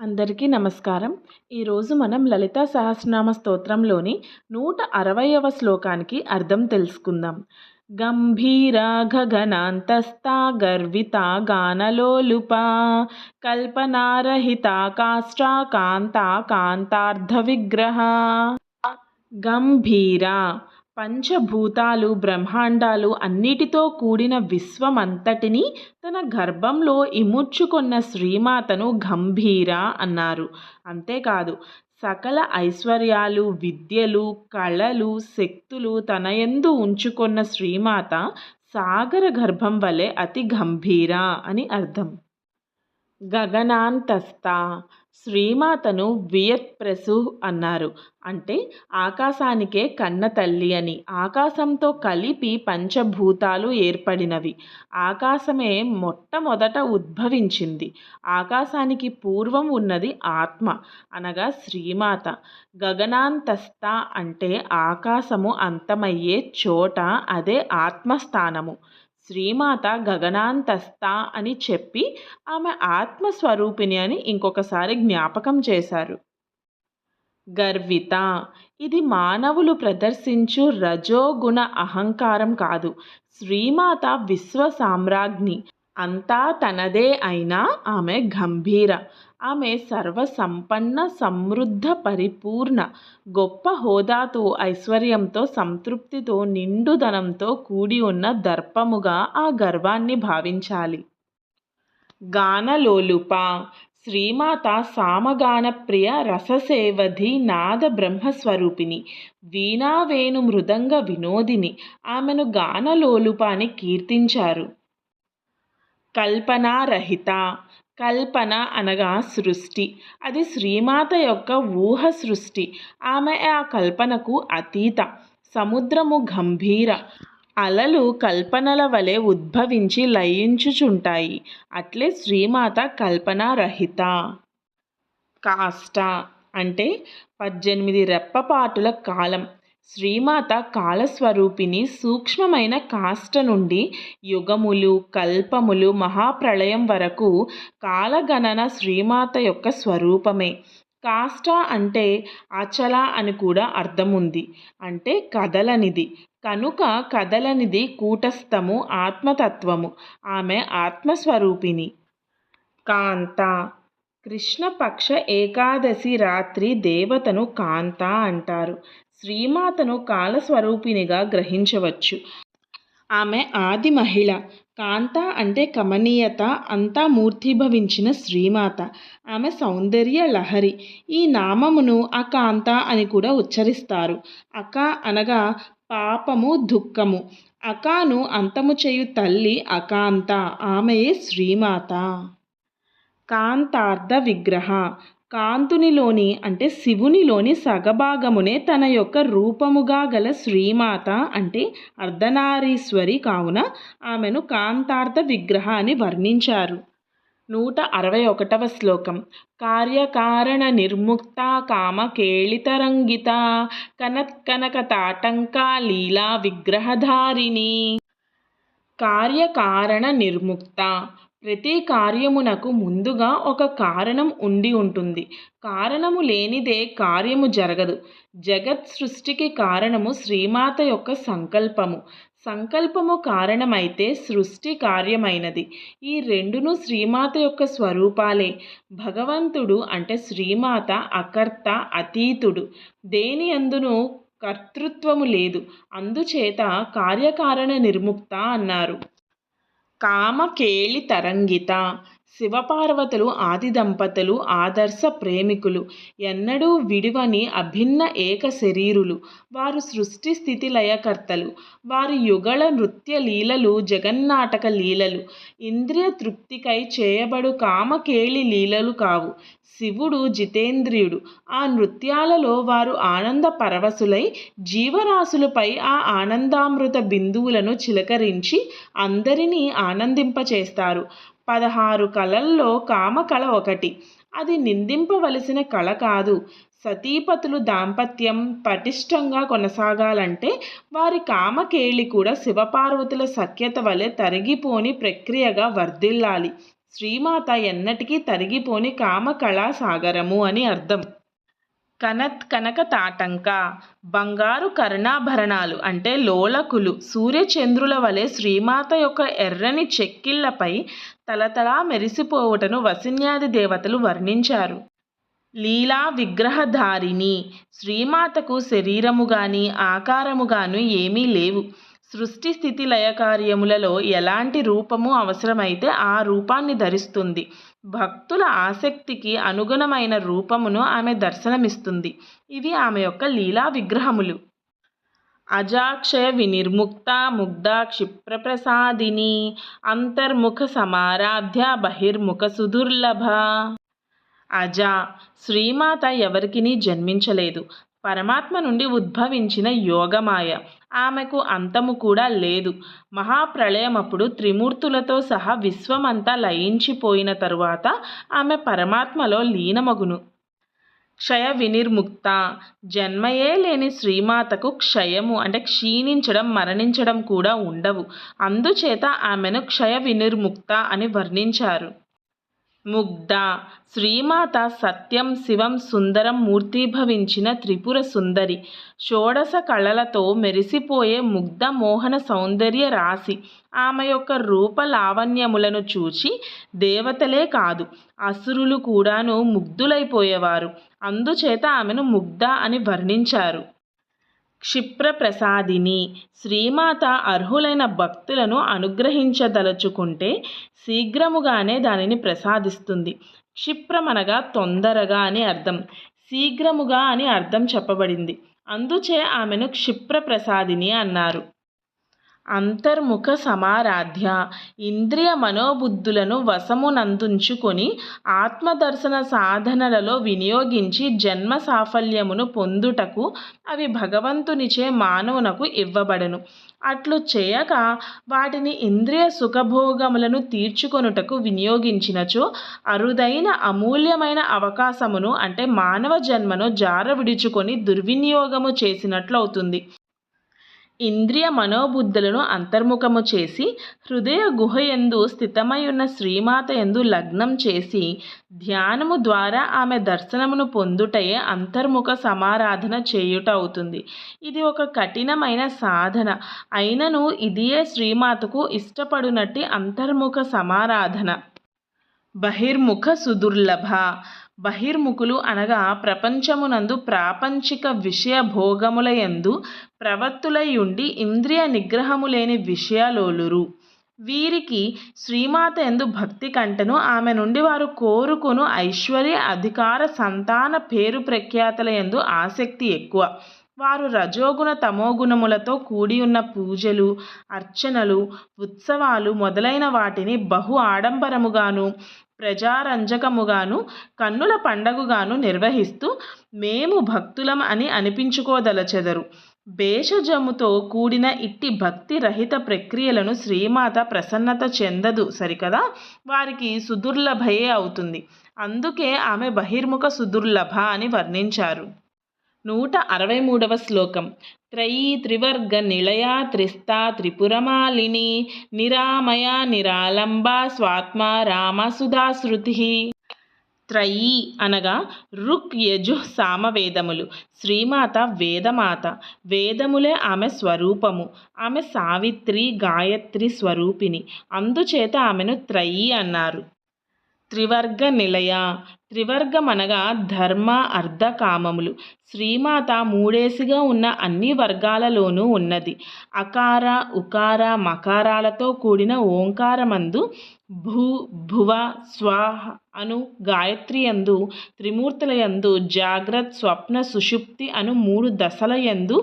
అందరికీ నమస్కారం. ఈరోజు మనం లలితా సహస్రనామ స్తోత్రంలోని నూట అరవయవ శ్లోకానికి అర్థం తెలుసుకుందాం. గంభీరా గగనాంతస్థ గర్విత గానలోలుప కల్పనారహిత కాష్టా కాంత కాంతార్థ విగ్రహ గంభీర పంచభూతాలు బ్రహ్మాండాలు అన్నిటితో కూడిన విశ్వమంతటిని తన గర్భంలో ఇముడ్చుకున్న శ్రీమాతను గంభీర అన్నారు. అంతేకాదు సకల ఐశ్వర్యాలు విద్యలు కళలు శక్తులు తన ఉంచుకున్న శ్రీమాత సాగర గర్భం వలె అతి గంభీర అని అర్థం. గగనాంతస్థ శ్రీమాతను వియత్ప్రసు అన్నారు. అంటే ఆకాశానికే కన్న తల్లి అని. ఆకాశంతో కలిపి పంచభూతాలు ఏర్పడినవి. ఆకాశమే మొట్టమొదట ఉద్భవించింది. ఆకాశానికి పూర్వం ఉన్నది ఆత్మ. అనగా శ్రీమాత. గగనాంతస్థ అంటే ఆకాశము అంతమయ్యే చోట అదే ఆత్మస్థానము. శ్రీమాత గగనాంతస్థ అని చెప్పి ఆమె ఆత్మస్వరూపిణి అని ఇంకొకసారి జ్ఞాపకం చేశారు. గర్విత ఇది మానవులు ప్రదర్శించు రజోగుణ అహంకారం కాదు. శ్రీమాత విశ్వ సామ్రాజ్ఞి అంతా తనదే అయినా ఆమె గంభీర. ఆమె సర్వసంపన్న సమృద్ధ పరిపూర్ణ గొప్ప హోదాతో ఐశ్వర్యంతో సంతృప్తితో నిండుదనంతో కూడి ఉన్న దర్పముగా ఆ గర్వాన్ని భావించాలి. గానలోలుప శ్రీమాత సామగాన ప్రియ రససేవధి నాద బ్రహ్మస్వరూపిణి వీణావేణు మృదంగ వినోదిని ఆమెను గానలోలుప అని కీర్తించారు. కల్పనారహిత కల్పన అనగా సృష్టి. అది శ్రీమాత యొక్క ఊహ సృష్టి. ఆమె ఆ కల్పనకు అతీత సముద్రము గంభీర. అలలు కల్పనల వలె ఉద్భవించి లయించుచుంటాయి. అట్లే శ్రీమాత కల్పనారహిత. కాష్ట అంటే పద్దెనిమిది రెప్పపాటుల కాలం. శ్రీమాత కాలస్వరూపిణి సూక్ష్మమైన కాష్ట నుండి యుగములు కల్పములు మహాప్రళయం వరకు కాలగణన శ్రీమాత యొక్క స్వరూపమే. కాష్ట అంటే అచల అని కూడా అర్థం ఉంది అంటే కదలనిది. కనుక కదలనిది కూటస్థము ఆత్మతత్వము. ఆమె ఆత్మస్వరూపిణి. కాంత. కృష్ణపక్ష ఏకాదశి రాత్రి దేవతను కాంత అంటారు. శ్రీమాతను కాలస్వరూపిణిగా గ్రహించవచ్చు. ఆమె ఆది మహిళ. కాంత అంటే కమనీయత అంతా మూర్తిభవించిన శ్రీమాత. ఆమె సౌందర్య లహరి. ఈ నామమును అకాంత అని కూడా ఉచ్చరిస్తారు. అక అనగా పాపము దుఃఖము. అకాను అంతము చేయు తల్లి అకాంత. ఆమెయే శ్రీమాత. కాంతార్థ విగ్రహ. కాంతునిలోని అంటే శివునిలోని సగభాగమునే తన యొక్క రూపముగా గల శ్రీమాత అంటే అర్ధనారీశ్వరి కావున ఆమెను కాంతార్థ విగ్రహ అని వర్ణించారు. నూట అరవై ఒకటవ శ్లోకం. కార్యకారణ నిర్ముక్త కామకేళితరంగిత కనత్కనక తాటంక లీలా విగ్రహధారిణి. కార్యకారణ నిర్ముక్త ప్రతి కార్యమునకు ముందుగా ఒక కారణం ఉండి ఉంటుంది. కారణము లేనిదే కార్యము జరగదు. జగత్ సృష్టికి కారణము శ్రీమాత యొక్క సంకల్పము. సంకల్పము కారణమైతే సృష్టి కార్యమైనది. ఈ రెండును శ్రీమాత యొక్క స్వరూపాలే. భగవంతుడు అంటే శ్రీమాత అకర్త అతీతుడు. దేని అందును కర్తృత్వము లేదు. అందుచేత కార్యకారణ నిర్ముక్త అన్నారు. కామకేళి తరంగిత శివపార్వతులు ఆది దంపతులు ఆదర్శ ప్రేమికులు ఎన్నడూ విడివని అభిన్న ఏక శరీరులు. వారు సృష్టి స్థితి లయకర్తలు. వారి యుగళ నృత్య లీలలు జగన్నాటక లీలలు. ఇంద్రియ తృప్తికై చేయబడు కామకేళి లీలలు కావు. శివుడు జితేంద్రియుడు. ఆ నృత్యాలలో వారు ఆనంద పరవశులై జీవరాశులపై ఆ ఆనందామృత బిందువులను చిలకరించి అందరినీ ఆనందింపచేస్తారు. పదహారు కళల్లో కామకళ ఒకటి. అది నిందింపవలసిన కళ కాదు. సతీపతులు దాంపత్యం పటిష్టంగా కొనసాగాలంటే వారి కామకేళి కూడా శివపార్వతుల సఖ్యత వలె తరిగిపోని ప్రక్రియగా వర్ధిల్లాలి. శ్రీమాత ఎన్నటికీ తరిగిపోని కామకళా సాగరము అని అర్థం. కనత్ కనక తాటంక బంగారు కర్ణాభరణాలు అంటే లోలకులు సూర్యచంద్రుల వలె శ్రీమాత యొక్క ఎర్రని చెక్కిళ్ళపై తలతలా మెరిసిపోవుటను వసిన్యాది దేవతలు వర్ణించారు. లీలా విగ్రహధారిణి శ్రీమాతకు శరీరము గాని ఆకారము గాను ఏమీ లేవు. సృష్టి స్థితి లయ కార్యములలో ఎలాంటి రూపము అవసరమైతే ఆ రూపాన్ని ధరిస్తుంది. భక్తుల ఆసక్తికి అనుగుణమైన రూపమును ఆమె దర్శనమిస్తుంది. ఇవి ఆమె యొక్క లీలా విగ్రహములు. అజాక్షయ వినిర్ముక్త ముగ్ధ క్షిప్రప్రసాదిని అంతర్ముఖ సమారాధ్య బహిర్ముఖ సుదుర్లభ. అజ శ్రీమాత ఎవరికిని జన్మించలేదు. పరమాత్మ నుండి ఉద్భవించిన యోగమాయ. ఆమెకు అంతము కూడా లేదు. మహాప్రళయమప్పుడు త్రిమూర్తులతో సహా విశ్వమంతా లయించిపోయిన తరువాత ఆమె పరమాత్మలో లీనమగును. క్షయ వినిర్ముక్త జన్మయే లేని శ్రీమాతకు క్షయము అంటే క్షీణించడం మరణించడం కూడా ఉండవు. అందుచేత ఆమెను క్షయ వినిర్ముక్త అని వర్ణించారు. ముగ్ధ. శ్రీమాత సత్యం శివం సుందరం మూర్తీభవించిన త్రిపుర సుందరి. షోడశ కళలతో మెరిసిపోయే ముగ్ధ మోహన సౌందర్య రాశి. ఆమె యొక్క రూప లావణ్యములను చూచి దేవతలే కాదు అసురులు కూడాను ముగ్ధులైపోయేవారు. అందుచేత ఆమెను ముగ్ధ అని వర్ణించారు. క్షిప్రప్రసాదిని శ్రీమాత అర్హులైన భక్తులను అనుగ్రహించదలుచుకుంటే శీఘ్రముగానే దానిని ప్రసాదిస్తుంది. క్షిప్రమనగా తొందరగా అని అర్థం. శీఘ్రముగా అని అర్థం చెప్పబడింది. అందుచే ఆమెను క్షిప్రప్రసాదిని అన్నారు. అంతర్ముఖ సమారాధ్య ఇంద్రియ మనోబుద్ధులను వశమునందుంచుకొని ఆత్మదర్శన సాధనలలో వినియోగించి జన్మ సాఫల్యమును పొందుటకు అవి భగవంతునిచే మానవునకు ఇవ్వబడను. అట్లు చేయక వాటిని ఇంద్రియ సుఖభోగములను తీర్చుకొనుటకు వినియోగించినచో అరుదైన అమూల్యమైన అవకాశమును అంటే మానవ జన్మను జార విడుచుకొని దుర్వినియోగము చేసినట్లు అవుతుంది ఇంద్రియ మనోబుద్ధులను అంతర్ముఖము చేసి హృదయ గుహయందు స్థితమైయున్న శ్రీమాత ఎందు లగ్నం చేసి ధ్యానము ద్వారా ఆమె దర్శనమును పొందుటయే అంతర్ముఖ సమారాధన చేయుట అవుతుంది. ఇది ఒక కఠినమైన సాధన. అయినను ఇదియే శ్రీమాతకు ఇష్టపడునట్టి అంతర్ముఖ సమారాధన. బహిర్ముఖ సుదుర్లభ. బహిర్ముఖులు అనగా ప్రపంచమునందు ప్రాపంచిక విషయ భోగములయందు ప్రవత్తులయుండి ఇంద్రియ నిగ్రహము లేని విషయాలోలురు. వీరికి శ్రీమాత ఎందు భక్తి కంటను ఆమె నుండి వారు కోరుకును ఐశ్వర్య అధికార సంతాన పేరు ప్రఖ్యాతల ఎందు ఆసక్తి ఎక్కువ. వారు రజోగుణ తమోగుణములతో కూడి ఉన్న పూజలు అర్చనలు ఉత్సవాలు మొదలైన వాటిని బహు ఆడంబరముగాను ప్రజారంజకముగాను కన్నుల పండగగాను నిర్వహిస్తూ మేము భక్తులం అని అనిపించుకోదలచెదరు. భేషజముతో కూడిన ఇట్టి భక్తి రహిత ప్రక్రియలను శ్రీమాత ప్రసన్నత చెందదు సరికదా? వారికి సుదుర్లభయే అవుతుంది. అందుకే ఆమె బహిర్ముఖ సుదుర్లభ అని వర్ణించారు. నూట అరవై మూడవ శ్లోకం. త్రయీ త్రివర్గ నిలయా త్రిస్తా త్రిపురమాలిని నిరామయ నిరాలంబ స్వాత్మ రామసుధాశ్రుతి త్రయీ అనగా రుక్ యజు సామవేదములు. శ్రీమాత వేదమాత. వేదములే ఆమె స్వరూపము. ఆమె సావిత్రి గాయత్రి స్వరూపిణి. అందుచేత ఆమెను త్రయీ అన్నారు. త్రివర్గ నిలయ త్రివర్గం అనగా ధర్మ అర్ధ కామములు. శ్రీమాత మూడేసిగా ఉన్న అన్ని వర్గాలలోనూ ఉన్నది. అకార ఉకార మకారాలతో కూడిన ఓంకారమందు భూ భువ స్వాహ అను గాయత్రి యందు త్రిమూర్తులయందు జాగ్రత్ స్వప్న సుషుప్తి అను మూడు దశల యందు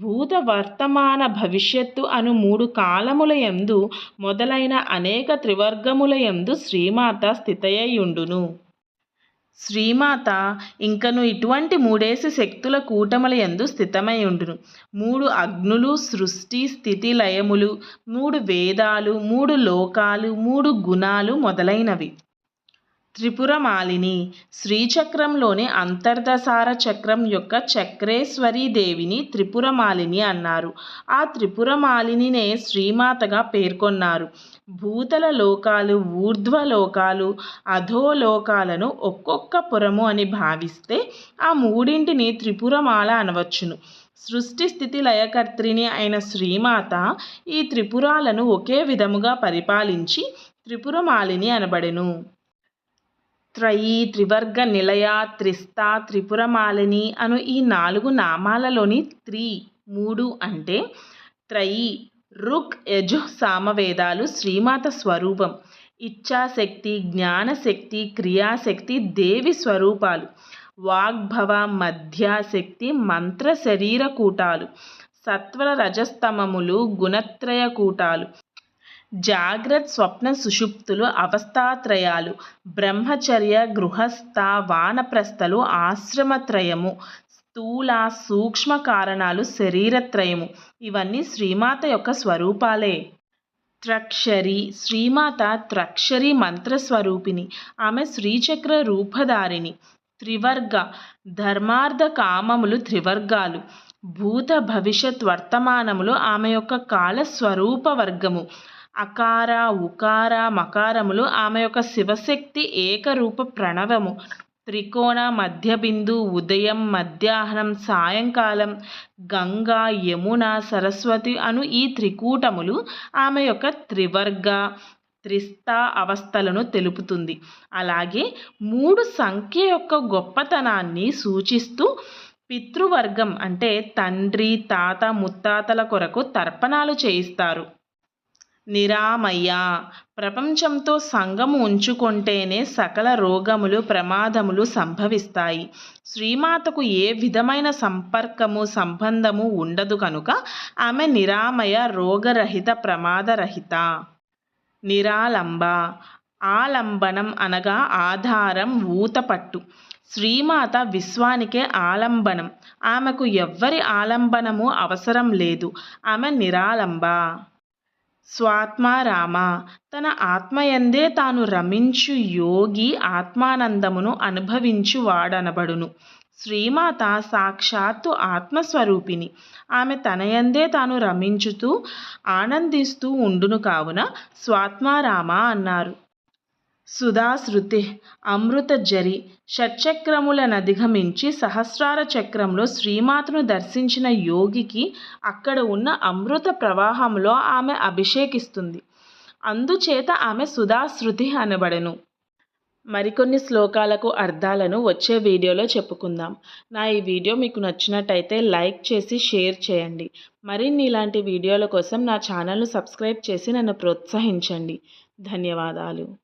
భూత వర్తమాన భవిష్యత్తు అను మూడు కాలముల యందు మొదలైన అనేక త్రివర్గముల యందు శ్రీమాత స్థితయ్యుండును. శ్రీమాత ఇంకను ఇటువంటి మూడేసి శక్తుల కూటముల యందు స్థితమై ఉండును. మూడు అగ్నులు సృష్టి స్థితి లయములు మూడు వేదాలు మూడు లోకాలు మూడు గుణాలు మొదలైనవి. త్రిపురమాలిని శ్రీచక్రంలోని అంతర్దశార చక్రం యొక్క చక్రేశ్వరీ దేవిని త్రిపురమాలిని అన్నారు. ఆ త్రిపురమాలినినే శ్రీమాతగా పేర్కొన్నారు. భూతల లోకాలు ఊర్ధ్వ లోకాలు అధోలోకాలను ఒక్కొక్క పురము అని భావిస్తే ఆ మూడింటిని త్రిపురమాల అనవచ్చును. సృష్టి స్థితి లయకర్త్రిని అయిన శ్రీమాత ఈ త్రిపురాలను ఒకే విధముగా పరిపాలించి త్రిపురమాలిని అనబడెను. త్రయీ త్రివర్గ నిలయ త్రిస్తా త్రిపురమాలిని అను ఈ నాలుగు నామాలలోని త్రి మూడు అంటే త్రయీ రుక్ యజు సామవేదాలు శ్రీమాత స్వరూపం. ఇచ్ఛాశక్తి జ్ఞానశక్తి క్రియాశక్తి దేవి స్వరూపాలు. వాగ్భవ మధ్యాశక్తి మంత్ర శరీర కూటాలు. సత్వర రజస్తమములు గుణత్రయ కూటాలు. జాగ్రత్త స్వప్న సుషుప్తులు అవస్థాత్రయాలు బ్రహ్మచర్య గృహస్థ వానప్రస్థలు ఆశ్రమత్రయము స్థూల సూక్ష్మ కారణాలు శరీరత్రయము. ఇవన్నీ శ్రీమాత యొక్క స్వరూపాలే. త్రక్షరి శ్రీమాత త్రక్షరి మంత్రస్వరూపిణి. ఆమె శ్రీచక్ర రూపధారిణి. త్రివర్గ ధర్మార్థ కామములు త్రివర్గాలు. భూత భవిష్యత్ వర్తమానములు ఆమె యొక్క కాలస్వరూప వర్గము. అకార ఉకార మకారములు ఆమె యొక్క శివశక్తి ఏకరూప ప్రణవము. త్రికోణ మధ్యబిందు ఉదయం మధ్యాహ్నం సాయంకాలం గంగా యమున సరస్వతి అను ఈ త్రికూటములు ఆమె యొక్క త్రివర్గ త్రిస్తా అవస్థలను తెలుపుతుంది. అలాగే మూడు సంఖ్య యొక్క గొప్పతనాన్ని సూచిస్తూ పితృవర్గం అంటే తండ్రి తాత ముత్తాతల కొరకు తర్పణాలు చేయిస్తారు. నిరామయ్య. ప్రపంచంతో సంగము ఉంచుకుంటేనే సకల రోగములు ప్రమాదములు సంభవిస్తాయి. శ్రీమాతకు ఏ విధమైన సంపర్కము సంబంధము ఉండదు కనుక ఆమె నిరామయ రోగరహిత ప్రమాదరహిత. నిరాలంబ. ఆలంబనం అనగా ఆధారం ఊతపట్టు. శ్రీమాత విశ్వానికే ఆలంబనం. ఆమెకు ఎవ్వరి ఆలంబనము అవసరం లేదు. ఆమె నిరాలంబ. స్వాత్మారామ తన ఆత్మయందే తాను రమించు యోగి ఆత్మానందమును అనుభవించువాడనబడును శ్రీమాత సాక్షాత్తు ఆత్మస్వరూపిణి. ఆమె తనయందే తాను రమించుతూ ఆనందిస్తూ ఉండును కావున స్వాత్మారామ అన్నారు. సుధాశ్రుతి అమృత జరి షట్చక్రములనధిగమించి సహస్రార చక్రంలో శ్రీమాతను దర్శించిన యోగికి అక్కడ ఉన్న అమృత ప్రవాహంలో ఆమె అభిషేకిస్తుంది. అందుచేత ఆమె సుధాశ్రుతి అనబడెను. మరికొన్ని శ్లోకాలకు అర్థాలను వచ్చే వీడియోలో చెప్పుకుందాం. నా ఈ వీడియో మీకు నచ్చినట్టయితే లైక్ చేసి షేర్ చేయండి. మరిన్ని ఇలాంటి వీడియోల కోసం నా ఛానల్ను సబ్స్క్రైబ్ చేసి నన్ను ప్రోత్సహించండి. ధన్యవాదాలు.